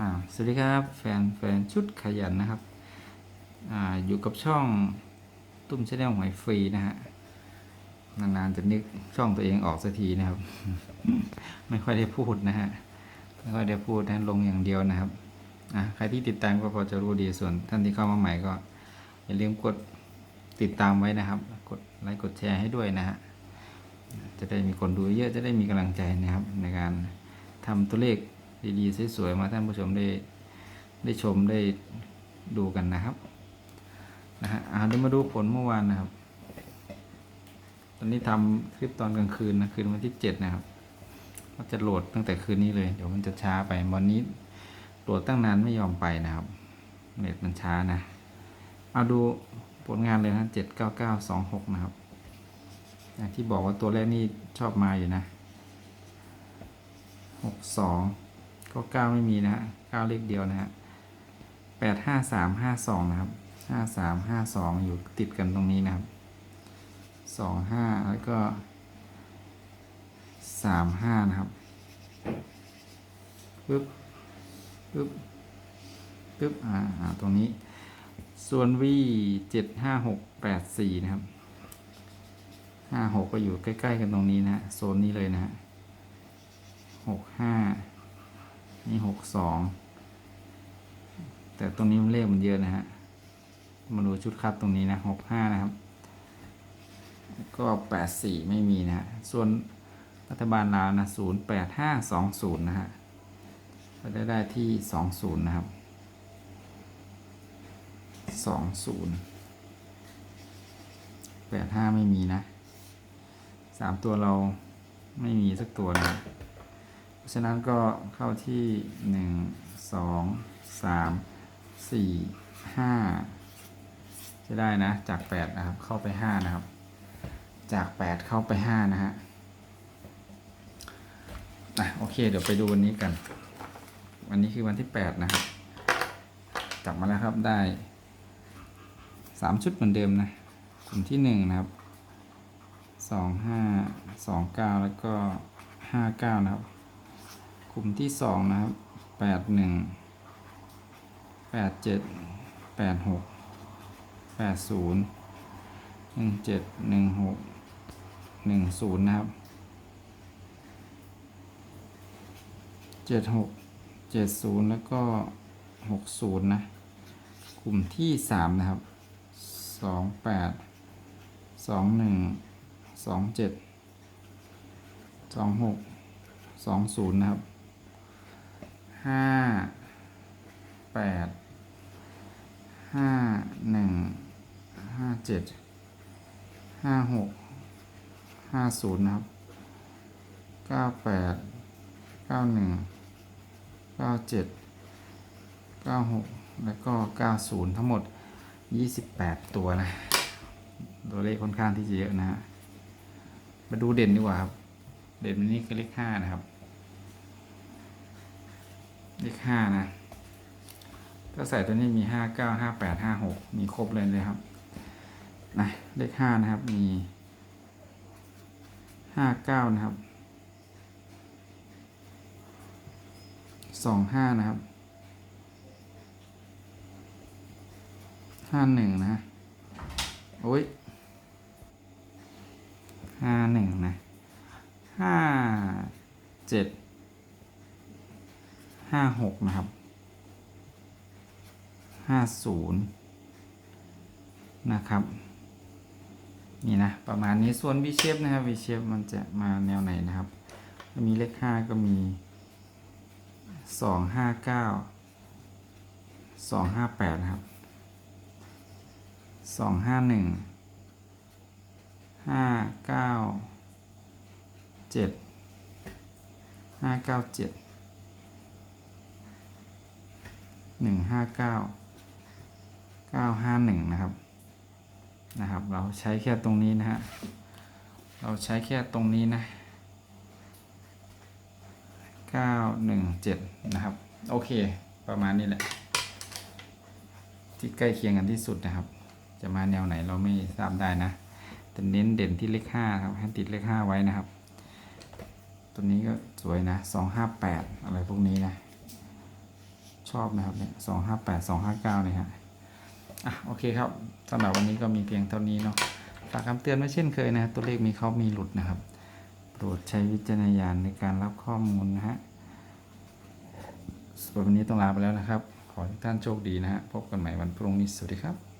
อ่าสวัสดีครับแฟนแฟนชุดขยันนะครับอ่าอยู่กับช่องตุ้มชาแนลหวยฟรีนะฮะนานๆจะนึกช่องตัวเองออกสักทีนะครับ ไม่ค่อยได้พูดนะฮะไม่ค่อยได้พูดนะลงอย่างเดียวนะครับอะใครที่ติดตามก็พอจะรู้ดีส่วนท่านที่เข้ามาใหม่ก็ อย่าลืมกดติดตามไว้นะครับ กดไลค์กดแชร์ให้ด้วยนะฮะจะได้มีคนดูเยอะจะได้มีกำลังใจนะครับ ในการทำตัวเลข ดีๆสวยๆมาท่านผู้ชมได้ได้ชมได้ดูกันนะครับนะฮะอ่าเดี๋ยวมาดูผลเมื่อวานนะครับ ตอนนี้ทำคลิปตอนกลางคืนนะคืนวันที่เจ็ดนะครับก็จะโหลดตั้งแต่คืนนี้เลย เดี๋ยวมันจะช้าไปวันนี้โหลดตั้งนานไม่ยอมไปนะครับเน็ตมันช้านะ เอาดูผลงานเลยนะเจ็ดเก้าเก้าสองหกนะครับอย่างที่บอกว่าตัวแรกนี่ชอบมาอยู่นะหกสอง ก็เก้าไม่มีนะฮะเก้าเลขเดียวนะฮะแปดห้าสามห้าสองนะครับห้าสามห้าสองอยู่ติดกันตรงนี้นะครับสองห้าแล้วก็สามห้านะครับปึ๊บปึ๊บปึ๊บอ่าอ่าตรงนี้ ส่วน v เจ็ดห้าหกแปดสี่นะครับห้าหกก็อยู่ใกล้ ๆ กันตรงนี้นะฮะโซนนี้เลยนะฮะหกห้า นี่หกสอง แต่ตรงนี้มันเลขมันเยอะนะฮะ มาดูชุดคัดตรงนี้นะหกห้านะครับ ก็แปดสี่ไม่มีนะฮะ ส่วนรัฐบาลลาวนะศูนย์แปดห้าสองศูนย์นะฮะ ก็ได้ได้ที่สองศูนย์นะครับสองศูนย์แปดห้าไม่มีนะสามตัวเราไม่มีสักตัวนะ ราะฉะนั้นก็เข้าที่หนึ่งสองสามสี่ห้าจะได้นะ จากแปดนะครับ เข้าไปห้านะครับ จากแปดเข้าไปห้านะฮะอะโอเค เดี๋ยวไปดูวันนี้กัน วันนี้คือวันที่แปดนะครับ จับมาแล้วครับได้สามชุดเหมือนเดิมนะกลุ่มที่หนึ่งนะครับสองห้าสองเก้าแล้วก็ห้าเก้านะครับ ลุ่มที่สองนะครับแปดหนึ่งแปดเจ็ดแปดหกแปดศูนย์หนึ่งเจ็ดหนึ่งหกหนึ่งศูนย์นะครับเจ็ดหกเจ็ดศูนย์แล้วก็หกศูนย์นะกลุ่มที่สามนะครับสองแปดสองหนึ่งสองเจ็ดสองหกสองศูนย์นะครับ ห้าแปดห้าหนึ่งห้าเจ็ดห้าหกห้าศูนย์นะครับเก้าแปดเก้าหนึ่งเก้าเจ็ดเก้าหกแล้วก็90ทั้งหมด28ตัวนะ ตัวเลขค่อนข้างที่จะเยอะนะฮะมาดูเด่นดีกว่าครับ เด่นนี่คือเลข5นะครับ เลข5นะก็ใส่ตัวนี้มี59 58 56มีครบเลยเลยครับนะเลข5นะครับมี59นะครับ25นะครับห้าหนึ่งนะโอ้ยห้าหนึ่งนะห้าเจ็ด ห้าหกนะครับห้าศูนย์นะครับ นี่นะ ประมาณนี้ส่วน V shape นะครับ V shape มันจะมาแนวไหนนะครับมีเลขห้าก็มีสองห้าเก้าสองห้าแปดครับสองห้าหนึ่งห้าเก้าเจ็ดห้าเก้าเจ็ด หนึ่งห้าเก้าเก้าห้าหนึ่งนะครับนะครับ เราใช้แค่ตรงนี้นะฮะเราใช้แค่ตรงนี้นะเก้าหนึ่งเจ็ดนะครับ โอเค ประมาณนี้แหละ ที่ใกล้เคียงกันที่สุดนะครับ จะมาแนวไหนเราไม่ทราบได้นะแต่เน้นเด่นที่เลขห้าครับให้ติดเลขห้าไว้นะครับ ตัวนี้ก็สวยนะสองห้าแปดอะไรพวกนี้นะ อบนะครับเนี่ยสองห้าแปดสองห้าเก้าเนี่ยฮะอะโอเคครับสำหรับวันนี้ก็มีเพียงเท่านี้เนาะฝากคำเตือนไว้เช่นเคยนะตัวเลขมีเขามีหลุดนะครับ โปรดใช้วิจารณญาณในการรับข้อมูลนะฮะสำหรับวันนี้ต้องลาไปแล้วนะครับ ขอทุกท่านโชคดีนะฮะพบกันใหม่วันพรุ่งนี้สวัสดีครับ